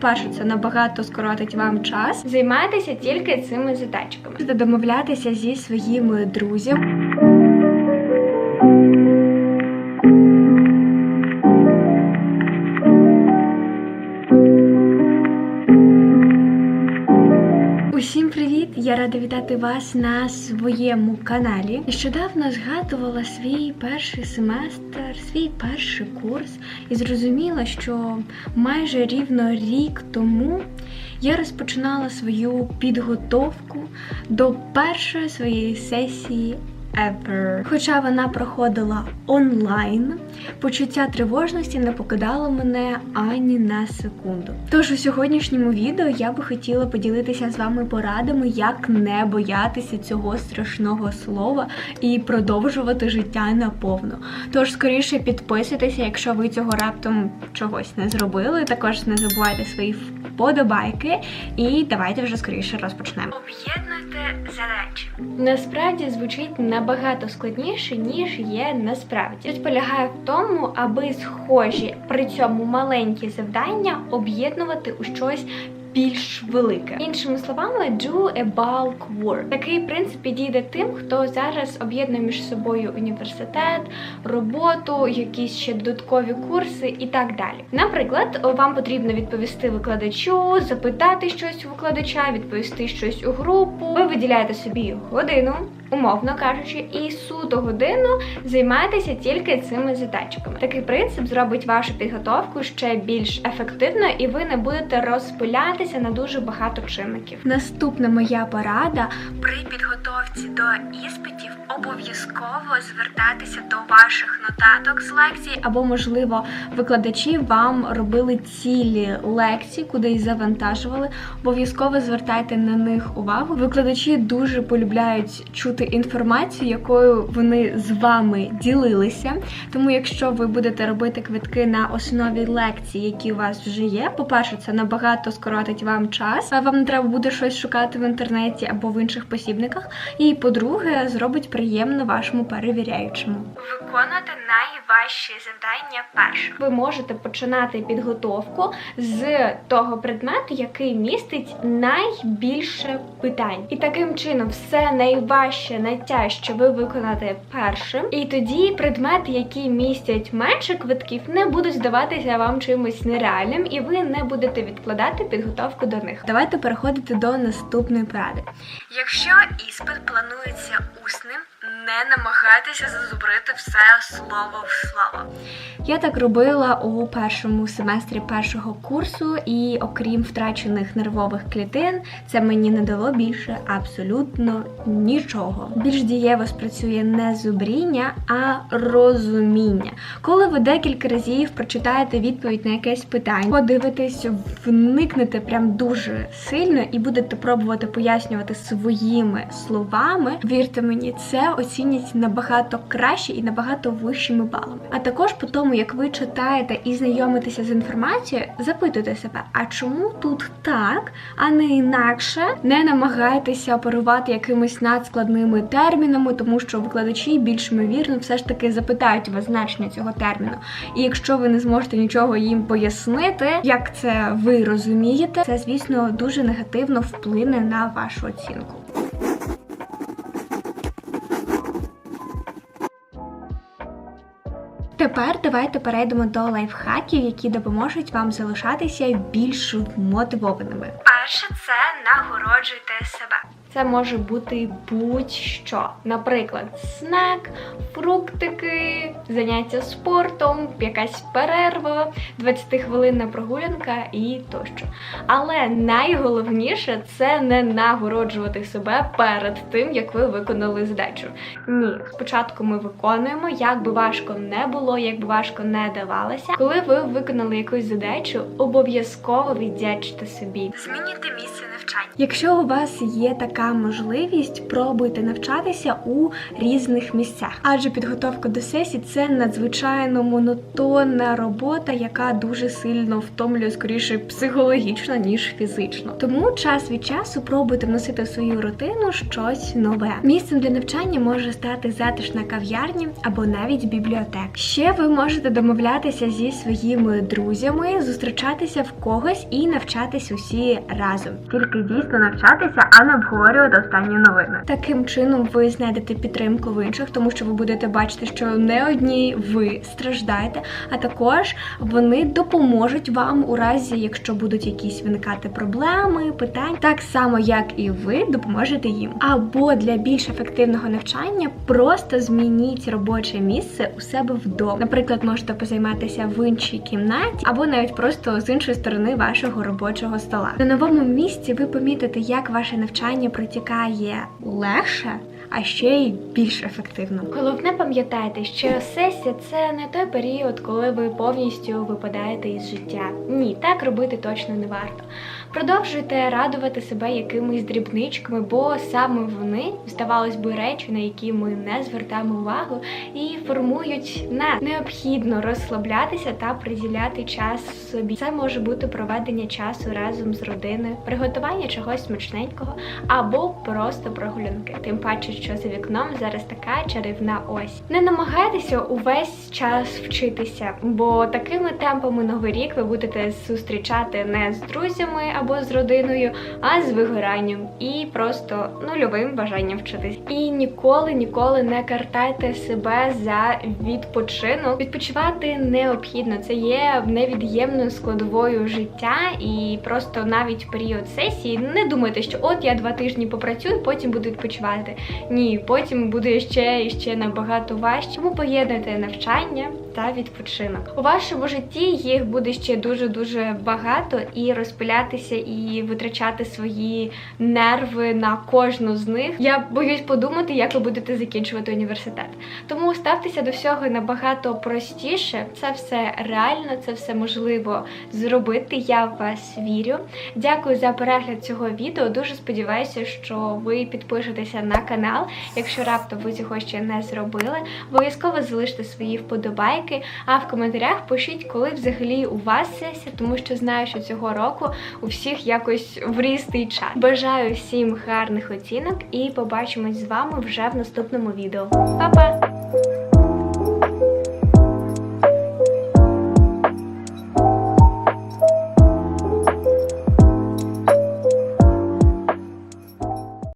По-перше, це набагато скоротить вам час. Займайтеся тільки цими задачками. Домовлятися зі своїми друзями. Я рада вітати вас на своєму каналі. Нещодавно згадувала свій перший семестр, свій перший курс і зрозуміла, що майже рівно рік тому я розпочинала свою підготовку до першої своєї сесії ever. Хоча вона проходила онлайн, почуття тривожності не покидало мене ані на секунду. Тож у сьогоднішньому відео я би хотіла поділитися з вами порадами, як не боятися цього страшного слова і продовжувати життя наповну. Тож скоріше підписуйтеся, якщо ви цього раптом чогось не зробили. Також не забувайте свої вподобайки. І давайте вже скоріше розпочнемо. Об'єднуйте задачі. Насправді звучить набагато складніше, ніж є насправді. Тут полягає в тому, аби схожі при цьому маленькі завдання об'єднувати у щось. Більш велике, іншими словами, do a bulk work. Такий принцип підійде тим, хто зараз об'єднує між собою університет, роботу, якісь ще додаткові курси і так далі. Наприклад, вам потрібно відповісти викладачу, запитати щось у викладача, відповісти щось у групу. Ви виділяєте собі годину, умовно кажучи, і суто годину займаєтеся тільки цими задачками. Такий принцип зробить вашу підготовку ще більш ефективною, і ви не будете розпилятися на дуже багато чинників. Наступна моя порада при підготовці до іспитів обов'язково звертатися до ваших нотаток з лекцій, або, можливо, викладачі вам робили цілі лекції, куди й завантажували. Обов'язково звертайте на них увагу. Викладачі дуже полюбляють чути інформацію, якою вони з вами ділилися. Тому, якщо ви будете робити квитки на основі лекцій, які у вас вже є, по-перше, це набагато скоротить вам час. Вам не треба буде щось шукати в інтернеті або в інших посібниках. І по-друге, зробить приємно вашому перевіряючому. Виконати найважчі завдання першим. Ви можете починати підготовку з того предмету, який містить найбільше питань. І таким чином все найважче, найтяжче ви виконаєте першим. І тоді предмети, які містять менше квитків, не будуть здаватися вам чимось нереальним, і ви не будете відкладати підготовку до них. Давайте переходити до наступної поради. Якщо іспит планується усним, не намагайтеся зазубрити все слово в слово. Я так робила у першому семестрі першого курсу, і окрім втрачених нервових клітин, це мені не дало більше абсолютно нічого. Більш дієво спрацює не зубріння, а розуміння. Коли ви декілька разів прочитаєте відповідь на якесь питання, подивитесь, вникнете прям дуже сильно і будете пробувати пояснювати своїми словами. Вірте мені, це оцінять набагато краще і набагато вищими балами. А також по тому, як ви читаєте і знайомитеся з інформацією, запитуйте себе, а чому тут так, а не інакше? Не намагайтеся оперувати якимись надскладними термінами, тому що викладачі більш ймовірно все ж таки запитають вас значення цього терміну. І якщо ви не зможете нічого їм пояснити, як це ви розумієте, це звісно дуже негативно вплине на вашу оцінку. Тепер давайте перейдемо до лайфхаків, які допоможуть вам залишатися більш мотивованими. Перше це нагороджуйте себе. Це може бути будь-що. Наприклад, снек, фруктики, заняття спортом, якась перерва, 20-хвилинна прогулянка і тощо. Але найголовніше це не нагороджувати себе перед тим, як ви виконали задачу. Ні, спочатку ми виконуємо, як би важко не було, як би важко не давалося. Коли ви виконали якусь задачу, обов'язково віддячте собі. Змінюйте місце навчання. Якщо у вас є така можливість, пробуйте навчатися у різних місцях, адже підготовка до сесії це надзвичайно монотонна робота, яка дуже сильно втомлює скоріше психологічно ніж фізично. Тому час від часу пробуйте вносити в свою рутину щось нове. Місцем для навчання може стати затишна кав'ярня або навіть бібліотека. Ще ви можете домовлятися зі своїми друзями, зустрічатися в когось і навчатись усі разом. Тільки дійсно навчатися, а не обговорювати останні новини. Таким чином ви знайдете підтримку в інших, тому що ви будете бачити, що не одні ви страждаєте, а також вони допоможуть вам у разі, якщо будуть якісь виникати проблеми, питання, так само як і ви допоможете їм. Або для більш ефективного навчання просто змініть робоче місце у себе вдома. Наприклад, можете позайматися в іншій кімнаті, або навіть просто з іншої сторони вашого робочого стола. На новому місці ви помітите, як ваше навчання протікає легше, а ще й більш ефективно. Головне пам'ятайте, що сесія це не той період, коли ви повністю випадаєте із життя. Ні, так робити точно не варто. Продовжуйте радувати себе якимись дрібничками, бо саме вони, здавалось би, речі, на які ми не звертаємо увагу, і формують нас. Необхідно розслаблятися та приділяти час собі. Це може бути проведення часу разом з родиною, приготування чогось смачненького або просто прогулянки. Тим паче, що за вікном зараз така чарівна ось. Не намагайтеся увесь час вчитися, бо такими темпами новий рік ви будете зустрічати не з друзями або з родиною, а з вигоранням і просто нульовим бажанням вчитись. І ніколи, ніколи не картайте себе за відпочинок. Відпочивати необхідно. Це є невід'ємною складовою життя, і просто навіть період сесії не думайте, що от я два тижні попрацюю, потім буду відпочивати. Ні, потім буде ще і ще набагато важче. Тому поєднуйте навчання та відпочинок. У вашому житті їх буде ще дуже дуже багато, і розпилятися і витрачати свої нерви на кожну з них. Я боюсь подумати, як ви будете закінчувати університет. Тому ставтеся до всього набагато простіше. Це все реально, це все можливо зробити. Я в вас вірю. Дякую за перегляд цього відео. Дуже сподіваюся, що ви підпишетеся на канал. Якщо раптом ви цього ще не зробили, обов'язково залиште свої вподобайки. А в коментарях пишіть, коли взагалі у вас сесія, тому що знаю, що цього року у всіх якось в час. Бажаю всім гарних оцінок і побачимось з вами вже в наступному відео. Па-па!